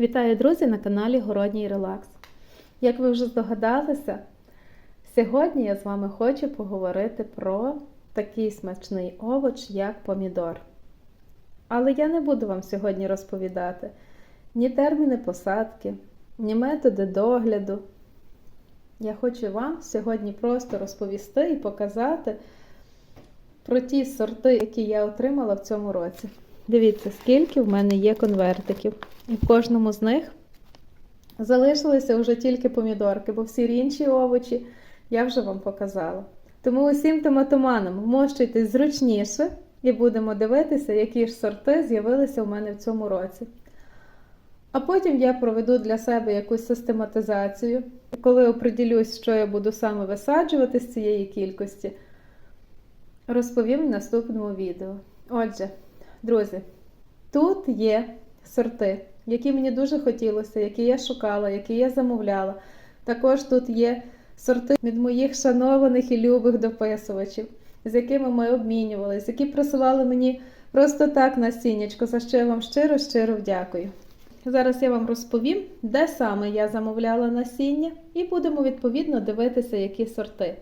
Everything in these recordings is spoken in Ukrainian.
Вітаю, друзі, на каналі Городній Релакс. Як ви вже здогадалися, сьогодні я з вами хочу поговорити про такий смачний овоч, як помідор. Але я не буду вам сьогодні розповідати ні терміни посадки, ні методи догляду. Я хочу вам сьогодні просто розповісти і показати про ті сорти, які я отримала в цьому році. Дивіться, скільки в мене є конвертиків. І в кожному з них залишилися вже тільки помідорки, бо всі інші овочі я вже вам показала. Тому усім томатоманам вмощуйтесь зручніше і будемо дивитися, які ж сорти з'явилися у мене в цьому році. А потім я проведу для себе якусь систематизацію. Коли оприділюсь, що я буду саме висаджувати з цієї кількості, розповім в наступному відео. Отже, друзі, тут є сорти, які мені дуже хотілося, які я шукала, які я замовляла. Також тут є сорти від моїх шанованих і любих дописувачів, з якими ми обмінювалися, які присилали мені просто так насіннячко, за що я вам щиро-щиро вдякую. Зараз я вам розповім, де саме я замовляла насіння, і будемо відповідно дивитися, які сорти.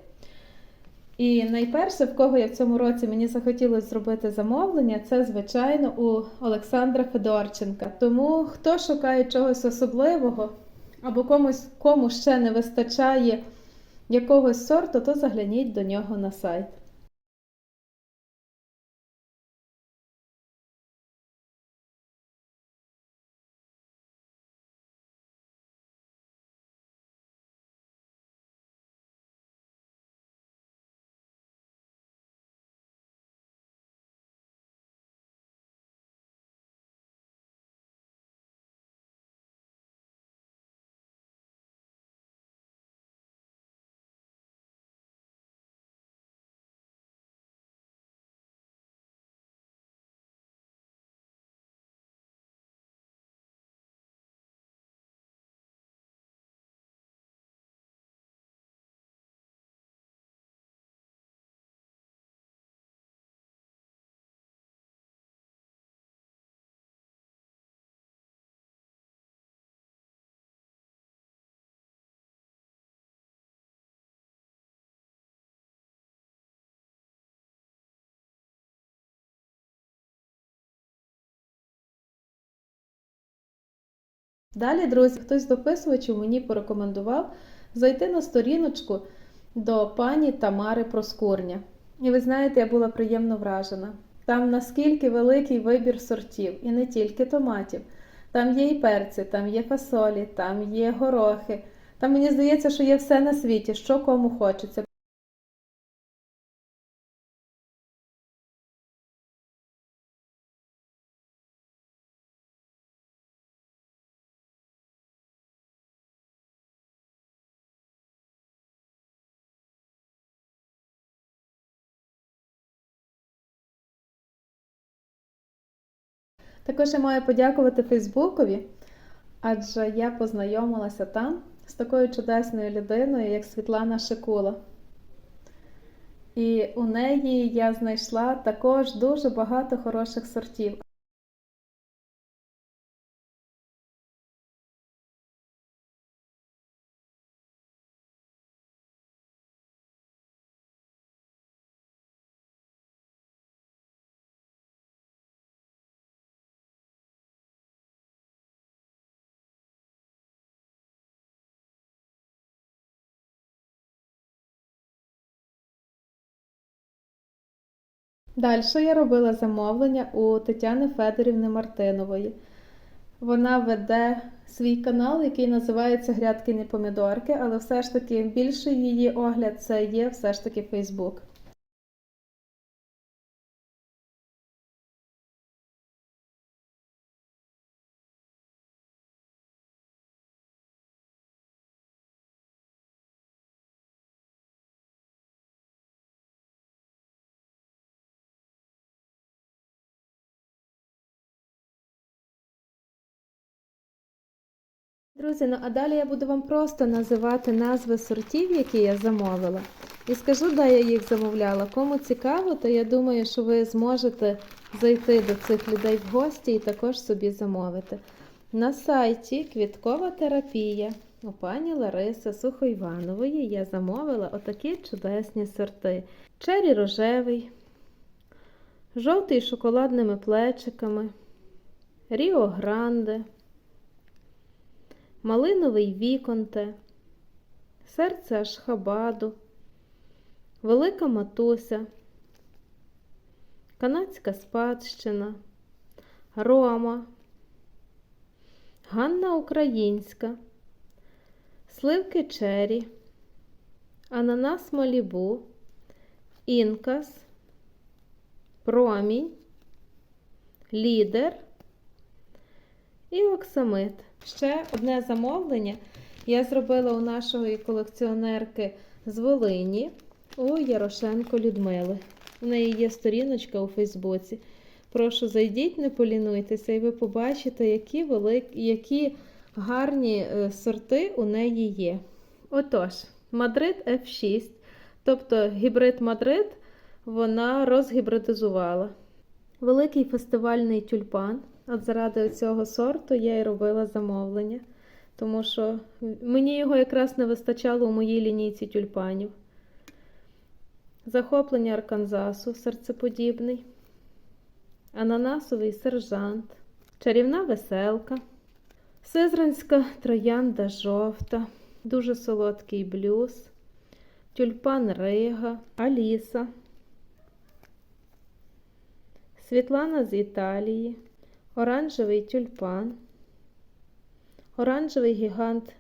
І найперше, в кого я в цьому році мені захотілося зробити замовлення, це, звичайно, у Олександра Федорченка. Тому хто шукає чогось особливого, або комусь кому ще не вистачає якогось сорту, то загляніть до нього на сайт. Далі, друзі, хтось з дописувачів мені порекомендував зайти на сторіночку до пані Тамари Проскурня. І ви знаєте, я була приємно вражена. Там наскільки великий вибір сортів, і не тільки томатів. Там є і перці, там є фасолі, там є горохи. Там мені здається, що є все на світі, що кому хочеться. Також я маю подякувати Фейсбукові, адже я познайомилася там з такою чудесною людиною, як Світлана Шикула. І у неї я знайшла також дуже багато хороших сортів. Далі я робила замовлення у Тетяни Федорівни Мартинової. Вона веде свій канал, який називається Грядки не помідорки, але все ж таки більший її огляд це є все ж таки Фейсбук. Друзі, ну а далі я буду вам просто називати назви сортів, які я замовила. І скажу, де я їх замовляла. Кому цікаво, то я думаю, що ви зможете зайти до цих людей в гості і також собі замовити. На сайті Квіткова терапія у пані Лариси Сухоїванової я замовила отакі чудесні сорти. Чері рожевий, жовтий з шоколадними плечиками, Ріо Гранде, малиновий віконте, серце Ашхабаду, велика матуся, канадська спадщина, Рома. Ганна Українська, сливки чері, ананас Малібу, Інкас, Промінь, Лідер і Оксамит. Ще одне замовлення я зробила у нашої колекціонерки з Волині у Ярошенко Людмили. У неї є сторіночка у Фейсбуці. Прошу, зайдіть, не полінуйтеся, і ви побачите, які великі, які гарні е, сорти у неї є. Отож, Мадрид F6, тобто гібрид Мадрид, вона розгібридизувала. Великий фестивальний тюльпан. От заради цього сорту я і робила замовлення, тому що мені його якраз не вистачало у моїй лінійці тюльпанів. Захоплення Арканзасу серцеподібний ананасовий сержант, чарівна веселка, сизранська троянда жовта, дуже солодкий блюз, тюльпан Рига, Аліса, Світлана з Італії, оранжевий тюльпан, оранжевий гігант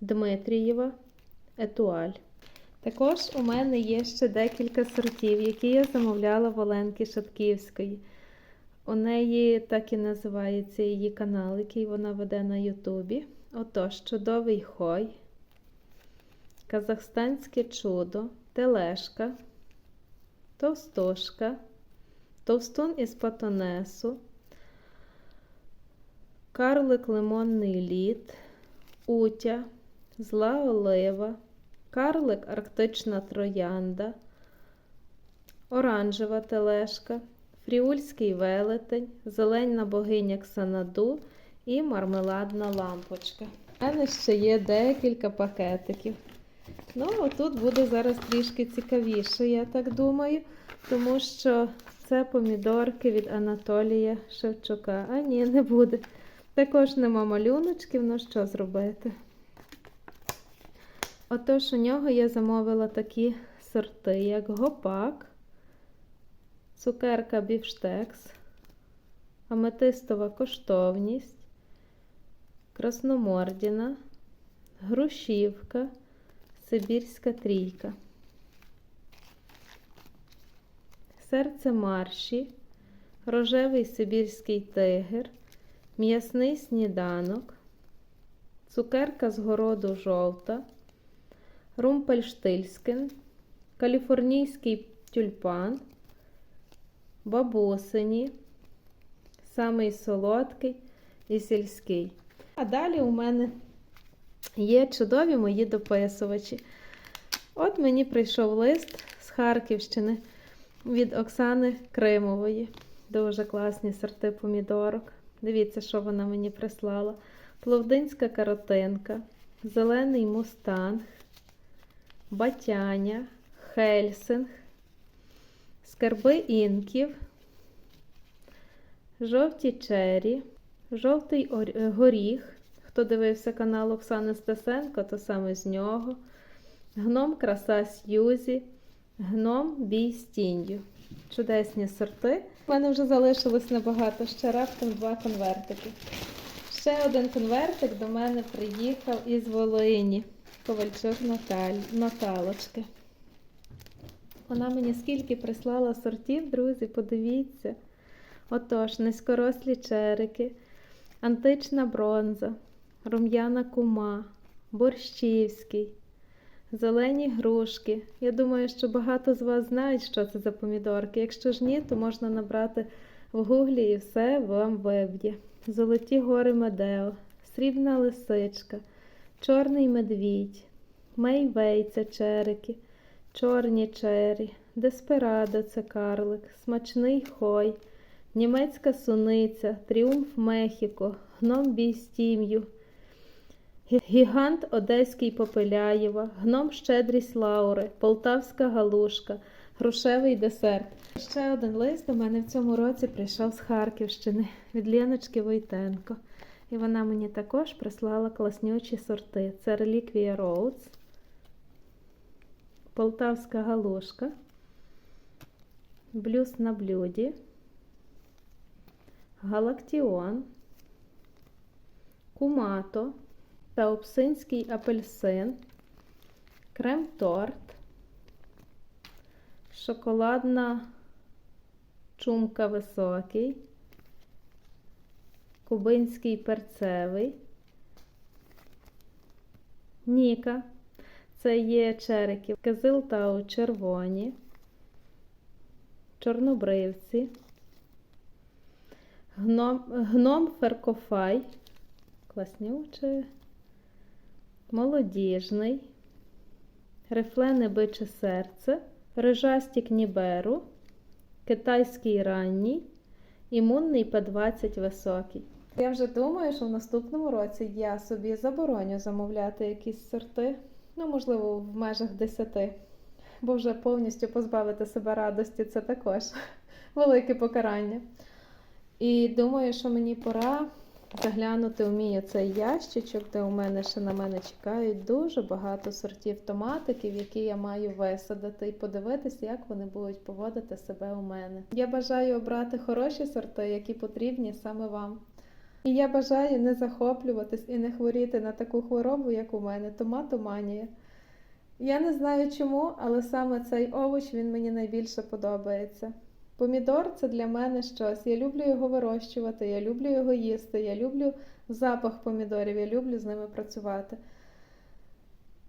Дмитрієва, Етуаль. Також у мене є ще декілька сортів, які я замовляла в Оленки Шатківської. У неї так і називається її канал, який вона веде на Ютубі. Отож, чудовий хой, казахстанське чудо, телешка, товстушка, товстун із патонесу, карлик лимонний лід, утя, зла олива, карлик арктична троянда, оранжева телешка. Фріульський велетень, зелена богиня Ксанаду і мармеладна лампочка. У мене ще є декілька пакетиків. Ну, отут буде зараз трішки цікавіше, я так думаю, тому що це помідорки від Анатолія Шевчука. А ні, не буде. Також нема малюночків, ну що зробити? Отож, у нього я замовила такі сорти, як гопак цукерка бівштекс, аметистова коштовність, красномордіна, грушівка, сибірська трійка, серце марші, рожевий сибірський тигр, м'ясний сніданок, цукерка з городу жовта, румпельштильськин, каліфорнійський тюльпан бабусині, самий солодкий і сільський. А далі у мене є чудові мої дописувачі. От мені прийшов лист з Харківщини від Оксани Кримової. Дуже класні сорти помідорок. Дивіться, що вона мені прислала. Пловдинська каротинка, зелений мустанг, батяня, хельсинг, скарби інків, жовті чері, жовтий горіх. Хто дивився канал Оксани Стасенко, то саме з нього. Гном краса Сьюзі, гном бій з тінню. Чудесні сорти. У мене вже залишилось небагато, ще раптом два конвертики. Ще один конвертик до мене приїхав із Волині. Ковальчук Наталь... Наталочки. Вона мені скільки прислала сортів, друзі, подивіться. Отож, низькорослі черики, антична бронза, рум'яна кума, борщівський, зелені грушки. Я думаю, що багато з вас знають, що це за помідорки. Якщо ж ні, то можна набрати в гуглі і все вам виб'є. Золоті гори Медео, срібна лисичка, чорний медвідь, мейвейця черики чорні чері, деспирадо це карлик, смачний хой, німецька суниця, тріумф Мехіко, гном Бійстім'ю, гігант Одеський Попеляєва, гном Щедрість Лаури, Полтавська галушка, грушевий десерт. Ще один лист до мене в цьому році прийшов з Харківщини від Леночки Войтенко. І вона мені також прислала класнючі сорти. Це Реліквія Роудс, Полтавська галушка, Блюз на блюді, Галактіон, Кумато, Таупсинський апельсин, крем-торт, шоколадна чумка високий, кубинський перцевий, Ніка. Це є череки, Кизилтау червоні, чорнобривці, гном, гном феркофай, класнючий, молодіжний, рифлене биче серце, рижастік ніберу, китайський ранній, імунний П20 високий. Я вже думаю, що в наступному році я собі забороню замовляти якісь сорти, ну, можливо, в межах 10, бо вже повністю позбавити себе радості це також велике покарання. І думаю, що мені пора заглянути в мій оцей ящичок, де у мене ще на мене чекають дуже багато сортів томатиків, які я маю висадити, і подивитися, як вони будуть поводити себе у мене. Я бажаю обрати хороші сорти, які потрібні саме вам. І я бажаю не захоплюватись і не хворіти на таку хворобу, як у мене, томатоманія. Я не знаю чому, але саме цей овоч він мені найбільше подобається. Помідор це для мене щось. Я люблю його вирощувати, я люблю його їсти, я люблю запах помідорів, я люблю з ними працювати.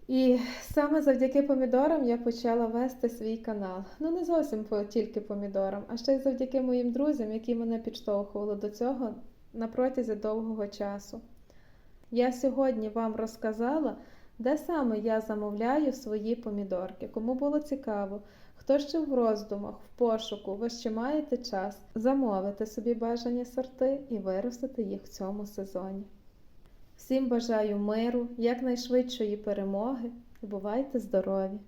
І саме завдяки помідорам я почала вести свій канал. Ну, не зовсім тільки помідорам, а ще й завдяки моїм друзям, які мене підштовхували до цього на протязі довгого часу. Я сьогодні вам розказала, де саме я замовляю свої помідорки. Кому було цікаво, хто ще в роздумах, в пошуку, ви ще маєте час замовити собі бажані сорти і виростити їх в цьому сезоні. Всім бажаю миру, якнайшвидшої перемоги бувайте здорові!